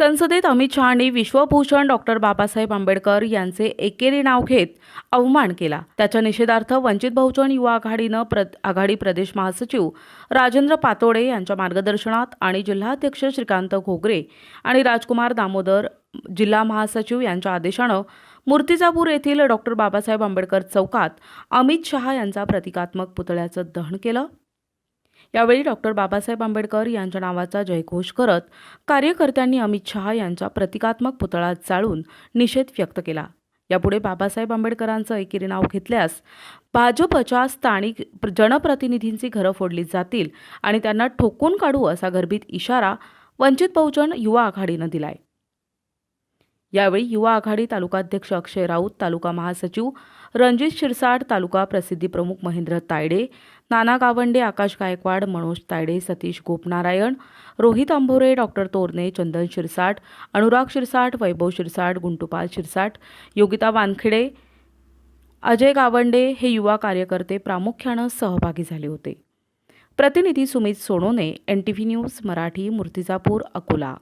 संसदेत अमित शहानी विश्वभूषण डॉक्टर बाबासाहेब आंबेडकर यांचे एकेरी नाव घेत अवमान केला. त्याच्या निषेधार्थ वंचित बहुजन युवा आघाडीनं प्र आघाडी प्रदेश महासचिव राजेंद्र पातोडे यांच्या मार्गदर्शनात आणि जिल्हाध्यक्ष श्रीकांत घोगरे आणि राजकुमार दामोदर जिल्हा महासचिव यांच्या आदेशानं मूर्तिजापूर येथील डॉक्टर बाबासाहेब आंबेडकर चौकात अमित शहा यांचा प्रतिकात्मक पुतळ्याचं दहन केलं. यावेळी डॉक्टर बाबासाहेब आंबेडकर यांच्या नावाचा जयघोष करत कार्यकर्त्यांनी अमित शहा यांचा प्रतिकात्मक पुतळा जाळून निषेध व्यक्त केला. यापुढे बाबासाहेब आंबेडकरांचं एकेरी नाव घेतल्यास भाजपच्या स्थानिक जनप्रतिनिधींची घरं फोडली जातील आणि त्यांना ठोकून काढू असा गर्भित इशारा वंचित बहुजन युवा आघाडीनं दिलाय. यावेळी युवा आघाडी तालुकाध्यक्ष अक्षय राऊत तालुका महासचिव रणजित शिरसाट तालुका प्रसिद्धी प्रमुख महेंद्र तायडे नाना गावंडे आकाश गायकवाड मनोज तायडे सतीश गोपनारायण रोहित आंभोरे डॉक्टर तोरणे चंदन शिरसाट अनुराग शिरसाट वैभव शिरसाट गुंटुपाल शिरसाट योगिता वानखेडे अजय गावंडे हे युवा कार्यकर्ते प्रामुख्यानं सहभागी झाले होते. प्रतिनिधी Sumit Sonone N T V news Marathi Murtijapur Akola.